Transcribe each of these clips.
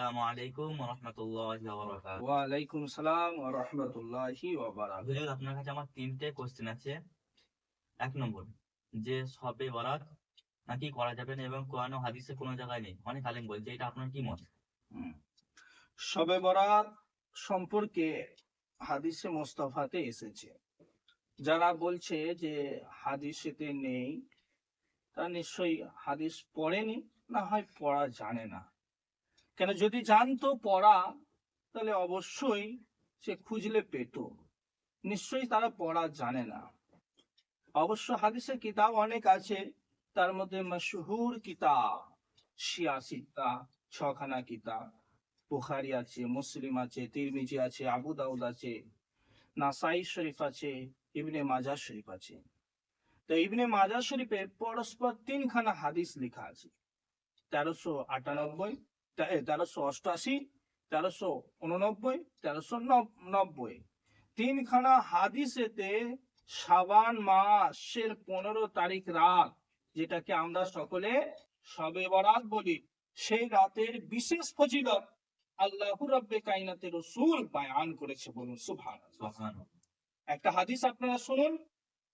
আসসালামু আলাইকুম ওয়া রাহমাতুল্লাহি ওয়া বারাকাতুহু। ওয়ালাইকুম সালাম ওয়া রাহমাতুল্লাহি ওয়া বারাকাতুহু। হুজুর আপনার কাছে আমার তিনটে কোশ্চেন আছে। এক নম্বর যে সবে বরাত নাকি করা যাবে না এবং কোরআন ও হাদিসে কোনো জায়গায় নেই? অনেক আলেম বলছে এটা আপনার কি মত। শবে বরাত সম্পর্কে হাদিসে মোস্তফাতে এসেছে। যারা বলছে যে হাদিসেতে নেই তা নিশ্চয়ই হাদিস পড়েনি না হয় পড়া জানে না। কেন? যদি জানতো পড়া, তাহলে অবশ্যই সে খুঁজলে পেত। নিশ্চয়ই তারা পড়া জানে না। অবশ্য হাদিসের কিতাব অনেক আছে। তার মধ্যে মশহুর কিতাব শিয়াসিতা ছখানা কিতাব। বুখারি আছে, মুসলিম আছে, তিরমিজি আছে, আবু দাউদ আছে, নাসাই শরীফ আছে, ইবনে মাজা শরীফ আছে। তো ইবনে মাজা শরীফে পরস্পর তিনখানা হাদিস লেখা আছে। তেরোশো আটানব্বই তেরোশো অষ্টআশি তেরোশো উননব্বই তেরোশো নব্বই। তিনখানা হাদিসেতে সাবান মাসের পনেরো তারিখ রাত যেটাকে আমরা সকলে সবে বরাত বলি সেই রাতের বিশেষ ফজিলত আল্লাহ রব্বে রসুল বায়ান করেছে বলুন সুভান একটা হাদিস আপনারা শুনুন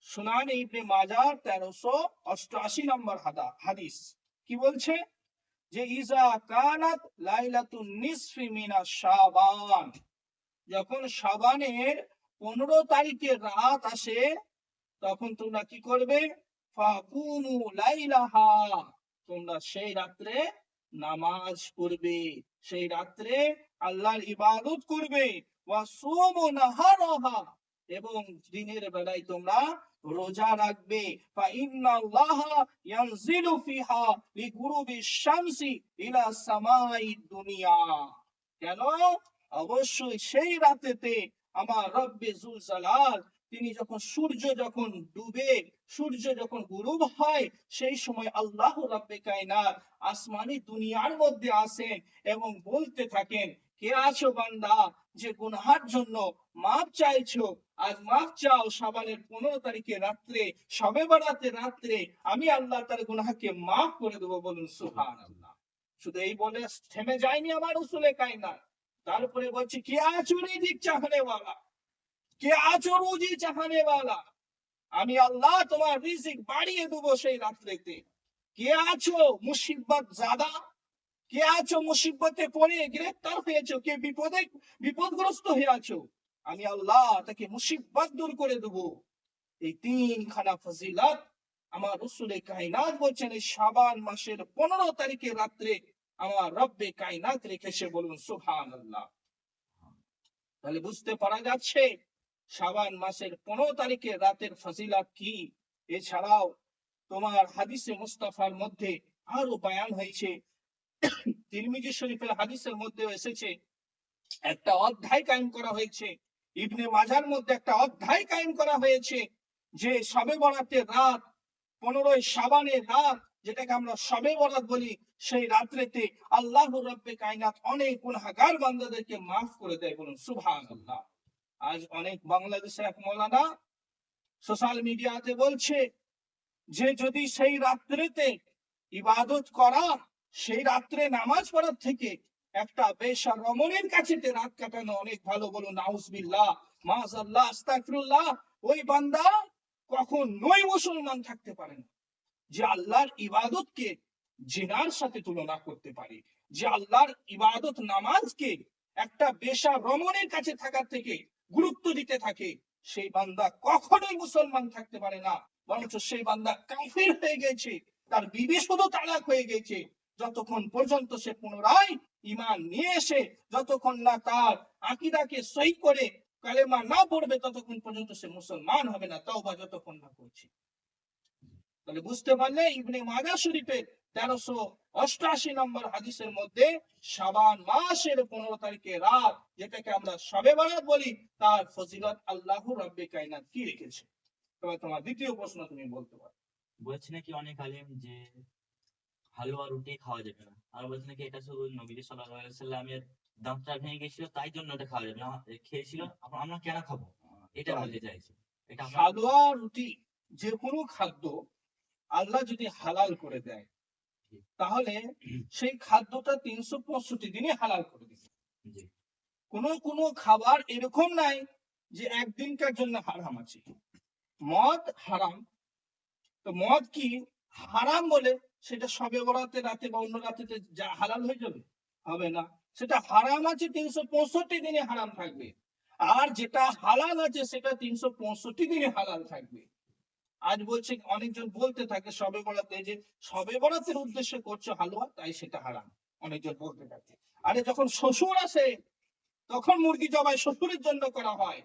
সুনান ইবনে মাজার তেরোশো অষ্টআশি নম্বর হাদা হাদিস। কি বলছে? যে ইজা কানাত লাইলাতুন নিসফি মিনা শাবান। যখন শাবানের পনেরো তারিখে রাত আসে, তখন তোমরা কি করবে? ফাকুমু লাইলাহা। তোমরা সেই রাত্রে নামাজ পড়বে। সেই রাত্রে আল্লাহর ইবাদত করবে। ওয়া সুমু নাহারাহা। এবং দিনের বেলায় তোমরা রোজা রাখবে। কেন? অবশ্যই সেই রাতেতে আমার রব্বে জুল জালাল তিনি যখন সূর্য যখন ডুবে, সূর্য যখন গুরুব হয়, সেই সময় আল্লাহ রব্বে কায়নাত আসমানি দুনিয়ার মধ্যে আসেন এবং বলতে থাকেন কে আছো বান্দা? যে গুনহার জন্য মাপ চাইছো। আজ মাফ চাও সাবানের পনেরো তারিখে রাত্রে, সবে বেড়াতে রাত্রে। আমি আল্লাহ তার গুনাহকে মাফ করে দেবো বলুন সুহান আল্লাহ শুধু এই বলে থেমে যায়নি আমার উসুলে কায়না তারপরে বলছি, কে আচরি দিক চাহানে কে আচরুজি চাহনে ওয়ালা আমি আল্লাহ তোমার রিজিক বাড়িয়ে দেবো সেই রাত্রেতে। কে আছো মুসিবত জাদা? কে আছো মুসিবতে পড়ে গ্রেফতার হয়েছো? কে বিপদে, বিপদগ্রস্ত হয়ে আছো? আমি আল্লাহ তাকে মুসিবত দূর করে দেবো। এই তিনখানা ফজিলত আমার রসুলে কায়নাত বলছেন, এই শাবান মাসের পনেরো তারিখে রাত্রে আমার রব্বে কায়নাত রেখেছে বলুন সুহান আল্লাহ তাহলে বুঝতে পারা যাচ্ছে, শাবান মাসের পনেরো তারিখে রাতের ফজিলাত কি? এছাড়াও তোমার হাদিসে মুস্তাফার মধ্যে আরও বয়ান হয়েছে তিরমিজি শরীফের হাদিসের মধ্যে এসেছে, একটা অধ্যায় কায়েম করা হয়েছে। ইবনে মাজার মধ্যে একটা অধ্যায় কায়েম করা হয়েছে, যে সবে বরাতের রাত, পনেরোই সাবানের রাত, যেটাকে আমরা সবে বরাত বলি, সেই রাত্রেতে আল্লাহ রব্বে কায়নাত অনেক বান্দাদেরকে মাফ করে দেয় বলুন আজ অনেক বাংলাদেশে এক মৌলানা সোশ্যাল মিডিয়াতে বলছে যে, যদি সেই রাত্রেতে ইবাদত করা সেই রাত্রে নামাজ পড়ার থেকে একটা বেশা রমণের কাছে রাত কাটানো অনেক ভালো বলুন, নাউজবিল্লাহ, মাজাল্লাহ, আস্তাগফিরুল্লাহ, ওই বান্দা কখন নই মুসলমান থাকতে পারে না। যে আল্লাহর ইবাদতকে জিনার সাথে তুলনা করতে পারে, যে আল্লাহর ইবাদত নামাজকে একটা বেশা রমণের কাছে থাকার থেকে গুরুত্ব দিতে থাকে, সেই বান্দা কখনোই মুসলমান থাকতে পারে না। বরঞ্চ সেই বান্দা কাফির হয়ে গেছে, তার বিবি শুধু তালাক হয়ে গেছে যতক্ষণ পর্যন্ত সে পুনরায় ইমান নিয়ে এসে, যতক্ষণ না তার আকিদাকে সই করে কালেমা না পড়বে, ততক্ষণ পর্যন্ত সে মুসলমান হবে না। তাও বা যতক্ষণ না করছে। তাহলে বুঝতে পারলে ইবনে মাজা শরীফের তেরোশো অষ্টআশি নম্বর হাদিসের মধ্যে শাবান মাসের পনেরো তারিখে রাত, যেটাকে আমরা সবে বারাত বলি, তার ফজিলত আল্লাহ রব্বে কায়নাত কি রেখেছে? তবে তোমার দ্বিতীয় প্রশ্ন তুমি বলতে পারো। নাকি অনেক আলেম যে হালুয়া রুটি খাওয়া যাবে না। আর বলছে নাকি এটা শুধু নবী সাল্লাল্লাহু আলাইহি সাল্লামের দাঁতটা ভেঙে গেছিল তাই জন্য এটা খাওয়া যাবে না। খেয়েছিল আমরা কেন খাব? এটা বলতে চাইছে। এটা হালুয়া রুটি যে কোনো খাদ্য আল্লাহ যদি হালাল করে দেয় তাহলে সেই খাদ্যটা তিনশো পঁয়ষট্টি দিনে হালাল করে দিবে। জি। কোনো কোনো খাবার এরকম নাই যে একদিনকার জন্য হারাম আছে। মদ হারাম। তো মদ কি হারাম বলে সেটা সবে বরাতে রাতে বা অন্য রাতে যা হালাল হয়ে যাবে, হবে না। সেটা হারাম আছে তিনশো পঁয়ষট্টি দিনে হারাম থাকবে। আর যেটা হালাল আছে সেটা তিনশো পঁয়ষট্টি দিনে হালাল থাকবে। আজ বলছে, অনেকজন বলতে থাকে সবে বরাতে যে সবে বরাতের উদ্দেশ্যে করছ হালুয়া, তাই সেটা হারাম। অনেকজন বলতে থাকে। আরে যখন শ্বশুর আসে, তখন মুরগি জবাই শ্বশুরের জন্য করা হয়।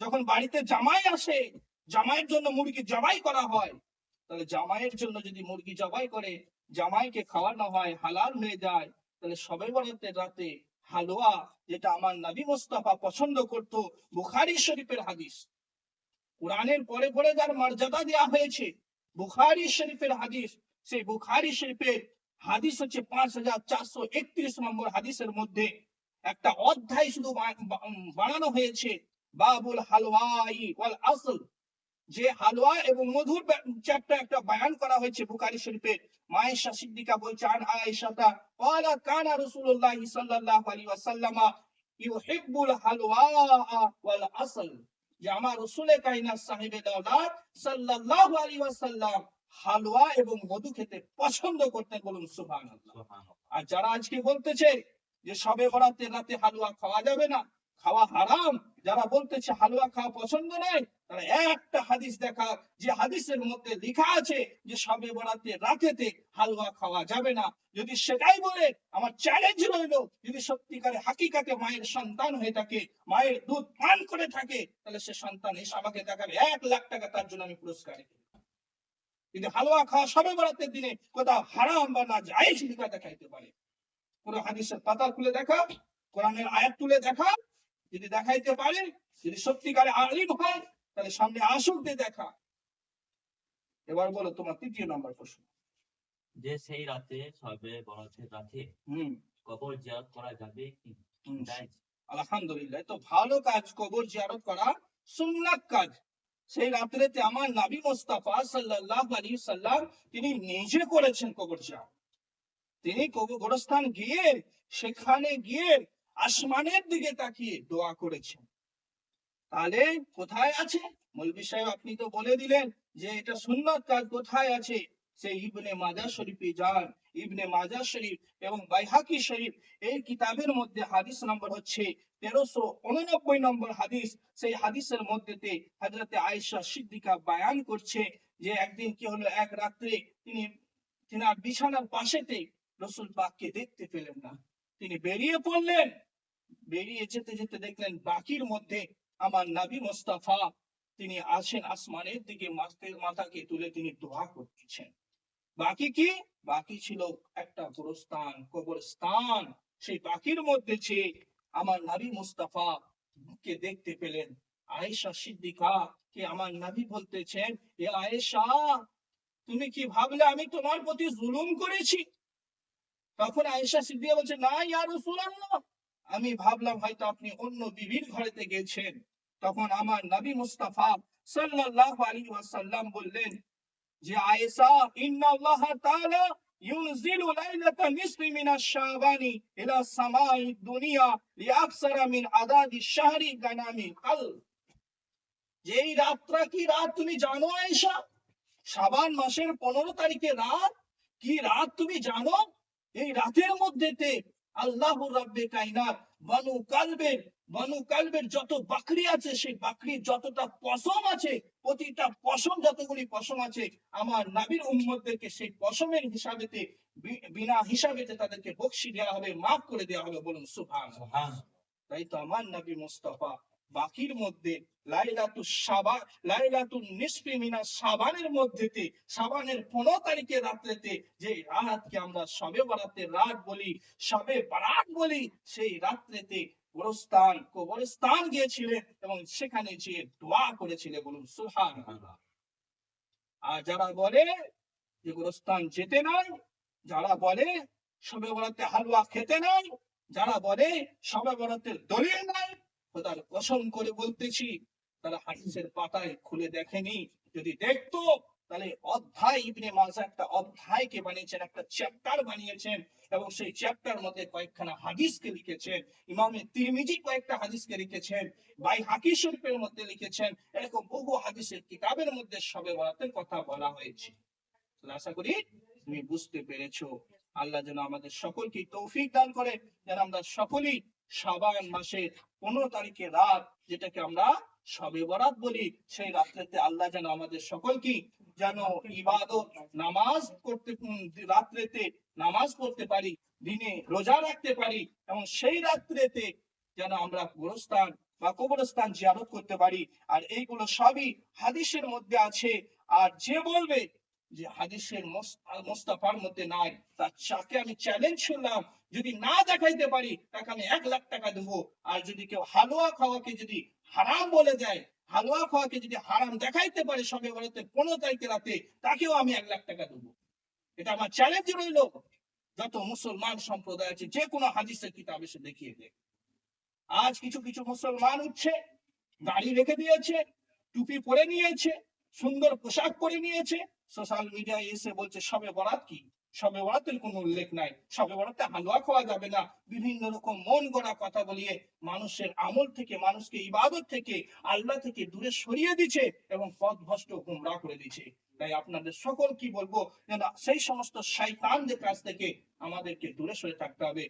যখন বাড়িতে জামাই আসে, জামাইয়ের জন্য মুরগি জবাই করা হয়। তাহলে জামাইয়ের জন্য যদি মুরগি জবাই করে, জামাইকে খাওয়ানো হয়, হালাল হয়ে যায়, তাহলে সবে বরাতের রাতে হালুয়া যেটা আমার নবী মোস্তফা পছন্দ করত, বুখারি শরীফের হাদিস। কোরআনের পরে পরে যার মর্যাদা দেওয়া হয়েছে, বুখারি শরীফের হাদিস, সেই বুখারি শরীফের হাদিস হচ্ছে পাঁচ হাজার চারশো একত্রিশ নম্বর হাদিসের মধ্যে একটা অধ্যায় শুধু বানানো হয়েছে, বাবুল হালওয়াই ওয়াল আসল। যে হালুয়া এবং মধুর চ্যাপ্টার একটা বায়ান করা হয়েছে বুকারি শরীফে। মায়েশা সিদ্দিকা বলছে বলছেন আয়েশাতা ক্বালা কানা রাসূলুল্লাহ সাল্লাল্লাহু আলাইহি ওয়াসাল্লাম ইউহিব্বুল হালওয়া ওয়াল আসল। যে আমার রাসূলে কাইনা সাহেবে দাওলাত সাল্লাল্লাহু আলাইহি ওয়াসাল্লাম হালুয়া এবং মধু খেতে পছন্দ করতেন বলুন সুবহানাল্লাহ। আর যারা আজকে বলতেছে যে সবে বরাতের রাতে হালুয়া খাওয়া যাবে না খাওয়া হারাম। যারা বলতেছে হালুয়া খাওয়া পছন্দ নয় তারা একটা হাদিস দেখা, যে হাদিসের মধ্যে লেখা আছে যে সবে বরাতে রাতেতে হালুয়া খাওয়া যাবে না। যদি সেটাই বলে, আমার চ্যালেঞ্জ রইল। যদি সত্যিকারে হাকিকাতে মায়ের সন্তান হয়ে থাকে, মায়ের দুধ পান করে থাকে, তাহলে সে সন্তান এসে আমাকে দেখাবে, এক লাখ টাকা তার জন্য আমি পুরস্কার কিন্তু হালুয়া খাওয়া সবে বরাতের দিনে কোথাও হারাম বা না জায়েজ লিখা দেখাইতে পারে। কোন হাদিসের পাতা খুলে দেখা, কোরআনের আয়াত তুলে দেখা, যদি দেখাইতে পারে, যদি সত্যিকারে আলিম হয় তাহলে সামনে আসুক দিয়ে দেখা। এবার বলো তোমার তৃতীয় নম্বর প্রশ্ন। যে সেই রাতে সবে বরাতের রাতে হম। কবর জিয়ারত করা যাবে কি? আলহামদুলিল্লাহ তো ভালো কাজ কবর জিয়ারত করা সুন্নাত কাজ। সেই রাত্রেতে আমার নাবি মোস্তাফা সাল্লাল্লাহু আলাইহি সাল্লাম তিনি নিজে করেছেন কবর জিয়ারত। তিনি কবর গোরস্থান গিয়ে সেখানে গিয়ে আসমানের দিকে তাকিয়ে দোয়া করেছেন। তাহলে কোথায় আছে? মৌলবী সাহেব, আপনি তো বলে দিলেন যে এটা সুন্নাত কাজ কোথায় আছে? সেই ইবনে মাজাহ শরীফে যান। ইবনে মাজাহ শরীফ এবং বাইহাকি শরীফ, এই কিতাবের মধ্যে হাদিস নম্বর হচ্ছে তেরোশো উননব্বই নম্বর হাদিস। সেই হাদিসের মধ্যেতে হজরতে আয়েশা সিদ্দিকা বায়ান করছে যে একদিন কি হলো? এক রাত্রে তিনি, তিনার বিছানার পাশেতে রসুল পাককে দেখতে পেলেন না। তিনি বেরিয়ে পড়লেন। বেরিয়ে যেতে যেতে দেখলেন বাকির মধ্যে আমার নাবি মোস্তাফা, তিনি আছেন আসমানের দিকে মাথা- মাথাকে তুলে তিনি দোয়া করতেছেন। বাকি কি? বাকি ছিল একটা গোরস্থান, কবরস্থান। সেই বাকির মধ্যে যে আমার নাবি মুস্তাফা কে দেখতে পেলেন, আয়েশা সিদ্দিকা, কে আমার নাবি বলতেছেন, এ আয়েশা, তুমি কি ভাবলে আমি তোমার প্রতি জুলুম করেছি? তখন আয়েশা সিদ্দিকা বলছে, না ইয়া রাসূলুল্লাহ। আমি ভাবলাম হয়তো আপনি অন্য বিবির ঘরেতে গেছেন। তখন আমার নবী মুস্তাফা সাল্লাল্লাহু আলাইহি ওয়াসাল্লাম বললেন যে, আয়েশা, ইন্নাল্লাহ তাআলা ইউনজিলু লাইলাতা নিসফি মিনাশ শাবানি ইলা সামাই দুনিয়া লিয়াকসারা মিন আদাদি শাহরি গানামি কাল যেই রাতটা কি রাত তুমি জানো, আয়েশা? শাবান মাসের পনেরো তারিখে রাত? কি রাত তুমি জানো? এই রাতের মধ্যেতে আল্লাহ রাব্বে কাইনাত কালবের কালবের যত বাকরি আছে, সেই বাকরির যতটা পশম আছে, প্রতিটা পশম, যতগুলি পশম আছে, আমার নাবির উম্মতদেরকে সেই পশমের হিসাবেতে বিনা হিসাবেতে তাদেরকে বকশি দেওয়া হবে, মাফ করে দেওয়া হবে বলুন সুবহান তাই তো আমার নবী মুস্তাফা বাকির মধ্যে লাইলাতু সাবা লাইলাতু সাবানের মধ্যেতে, সাবানের পনেরো রাত্রেতে যে রাতকে আমরা সবে রাত বলি, সবে বারাত বলি, সেই রাত্রেতে কবরস্থান গিয়েছিলেন এবং সেখানে যে দোয়া করেছিলেন বলুন সুহান আর যারা বলে যে গোরস্থান যেতে নাই, যারা বলে সবে বরাতে হালুয়া খেতে নাই, যারা বলে সবে বরাতের দলিল নাই খোদার কসম করে বলতেছি, তারা হাদিসের পাতায় খুলে দেখেনি। যদি দেখতো, তাহলে অধ্যায় ইবনে মাজা একটা অধ্যায়কে বানিয়েছেন, একটা চ্যাপ্টার বানিয়েছেন এবং সেই চ্যাপ্টার মধ্যে কয়েকখানা হাদিসকে লিখেছেন। ইমামে তিরমিজি কয়েকটা হাদিসকে লিখেছেন বাই হাকি শরীফের মধ্যে লিখেছেন, এরকম বহু হাদিসের কিতাবের মধ্যে সবে বলাতে কথা বলা হয়েছে। আশা করি তুমি বুঝতে পেরেছ। আল্লাহ যেন আমাদের সকলকে তৌফিক দান করে, যেন আমরা সকলেই শাবান মাসের পনেরো তারিখে রাত, যেটাকে আমরা সবে বরাত বলি, সেই রাত্রেতে আল্লাহ যেন আমাদের সকলকে যেন ইবাদত, নামাজ করতে রাত্রেতে নামাজ পড়তে পারি, দিনে রোজা রাখতে পারি, এবং সেই রাত্রেতে যেন আমরা গোরস্থান বা কবরস্থান জিয়ারত করতে পারি। আর এইগুলো সবই হাদিসের মধ্যে আছে। আর যে বলবে যে হাদিসের মোস্তাফার মধ্যে নাই। তার চাকে আমি চ্যালেঞ্জ করলাম যদি না দেখাইতে পারি, তাকে আমি এক লাখ টাকা দেবো। আর যদি কেউ হালুয়া খাওয়াকে যদি হারাম বলে দেয়, হালুয়া খাওয়াকে যদি হারাম দেখাইতে পারে সবে বলতে পনেরো তারিখে রাতে, তাকেও আমি এক লাখ টাকা দেবো। এটা আমার চ্যালেঞ্জ রইল। যত মুসলমান সম্প্রদায় আছে, যে কোনো হাদিসের কিতাব এসে দেখিয়ে দেয়। আজ কিছু কিছু মুসলমান উঠছে, দাড়ি রেখে দিয়েছে, টুপি পরে নিয়েছে, সুন্দর পোশাক পরে নিয়েছে সোশ্যাল মিডিয়ায় এসে বলছে, সবে বরাত কি? সবে বরাতের কোনো উল্লেখ নাই। সবে বরাতে হালুয়া খাওয়া যাবে না। বিভিন্ন রকম মন গড়া কথা বলিয়ে মানুষের আমল থেকে, মানুষকে ইবাদত থেকে, আল্লাহ থেকে দূরে সরিয়ে দিচ্ছে এবং পথ ভ্রষ্ট গুমরা করে দিচ্ছে। তাই আপনাদের সকল কি বলব, যেন সেই সমস্ত শয়তানদের কাছ থেকে আমাদেরকে দূরে সরে থাকতে হবে।